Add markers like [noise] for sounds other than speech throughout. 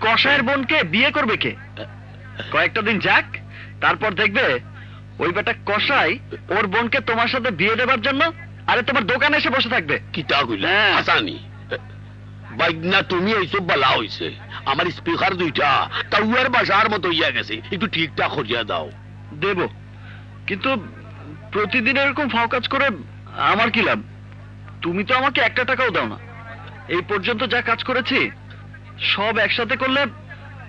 কষায়ের বোনকে বিয়ে করবে কে? কয়েকটা দিন যাক তারপর দেখবে ওই বেটা কষাই ওর বোনকে তোমার সাথে বিয়ে দেবার জন্য আরে তোমার দোকানে এসে বসে থাকবে। কিতা কইলা? হ্যাঁ। হাসানি। বাইনা তুমি এইসব বালা হইছে। আমার স্পিকার দুইটা তাউয়ার বাসার মতো ইয়া গেছে। একটু ঠিকঠাক করিয়া দাও। দেব। কিন্তু প্রতিদিন এরকম ফাও কাজ করে আমার কি লাভ? তুমি তো আমাকে একটা টাকাও দাও না। এই পর্যন্ত যা কাজ করেছি সব একসাথে করলে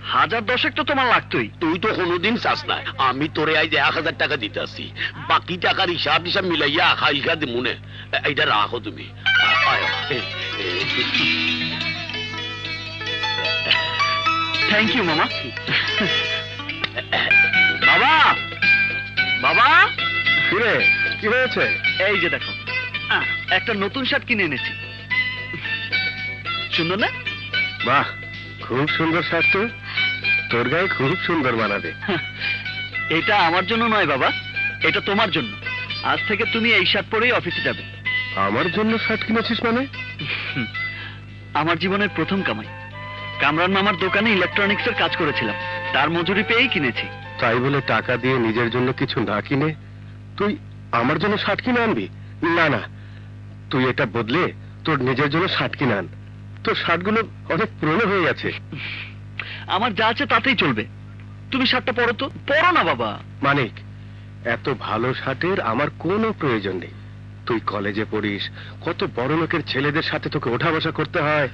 হাজার দশেক তো তোমার লাগতোই। তুই তো কোনোদিন চাস না। আমি তোরে আজ এক হাজার টাকা দিতেছি বাকি টাকার হিসাব হিসাব মিলাইয়া আখা ইখা দিমুনে এইটা রাখো তুমি। থ্যাংক ইউ মামা। বাবা! বাবা! কিরে কি হয়েছে? এই যে দেখো আহ, একটা নতুন শার্ট কিনে এনেছি। সুন্দর না? বাহ খুব সুন্দর শার্ট তোর গায়ে খুব সুন্দর বানাবে। [laughs] এটা আমার জন্য নয় বাবা এটা তোমার জন্য। আজ থেকে তুমি এই শার্ট পরেই অফিসে যাবে। আমার জন্য শার্ট কিনেছিস মানে? [laughs] আমার জীবনের প্রথম কামাই। কামরান মামার দোকানে ইলেকট্রনিক্সের কাজ করেছিলাম। তার মজুরি পেয়েই কিনেছি। তাই বলে টাকা দিয়ে নিজের জন্য কিছু না কিনে তুই আমার জন্য শার্ট কিনে আনবি? না না। তুই এটা বদলে তোর নিজের জন্য শার্ট কিনে আন। তোর শার্টগুলো অনেক পুরনো হয়ে গেছে। আমার যা আছে তাতেই চলবে। তুমি শার্টটা পরো তো। পরো না বাবা। মানিক এত ভালো শার্টের আমার কোনো প্রয়োজন নেই। তুই কলেজে পড়িস কত বড় লোকের ছেলেদের সাথে তোকে ওঠা বসা করতে হয়।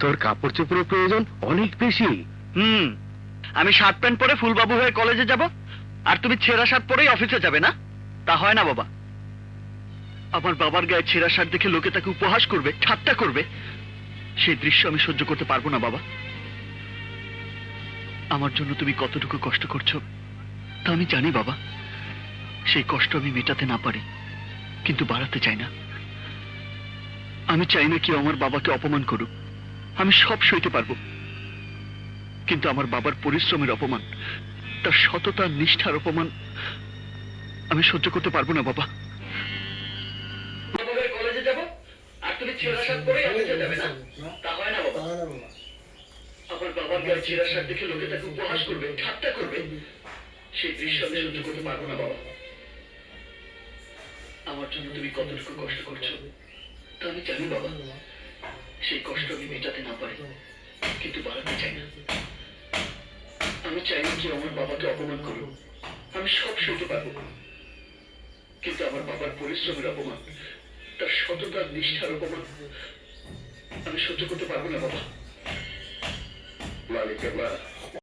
তোর কাপড় চোপড়ের প্রয়োজন অনেক বেশি। হুম আমি শার্ট প্যান্ট পরে ফুলবাবু হয়ে কলেজে যাব আর তুমি ছেঁড়া শার্ট পরেই অফিসে যাবে না? তা হয় না বাবা। আমার বাবার গায়ে ছেঁড়া শার্ট দেখে লোকে তাকে উপহাস করবে ঠাট্টা করবে। সেই দৃশ্য আমি সহ্য করতে পারব না, বাবা। আমার জন্য তুমি কতটুকু কষ্ট করছ, তা আমি জানি, বাবা। সেই কষ্ট আমি মেটাতে না পারি, কিন্তু বাড়াতে চাই না। আমি চাই না কেউ আমার বাবাকে অপমান করুক। আমি সব সইতে পারব। কিন্তু আমার বাবার পরিশ্রমের অপমান, তার সততা নিষ্ঠার অপমান আমি সহ্য করতে পারব না, বাবা। তুমি ছেঁড়া শার্ট পরেই অফিসে যাবে না? তা হয় না বাবা। আমার বাবার গায়ে ছেঁড়া শার্ট দেখে লোকে তাকে উপহাস করবে ঠাট্টা করবে সেই দৃশ্য আমি সহ্য করতে পারব না বাবা। আমার জন্য তুমি কতটুকু কষ্ট করছ তা আমি জানি বাবা। সেই কষ্ট আমি মেটাতে না পারি কিন্তু বাড়াতে চাই না। আমি চাই না কেউ আমার বাবাকে অপমান করুক। আমি সব সইতে পারব। কিন্তু আমার বাবার পরিশ্রমের অপমান তার সততার নিষ্ঠার অপমান আমি সহ্য করতে পারব না বাবা। মালিকের মা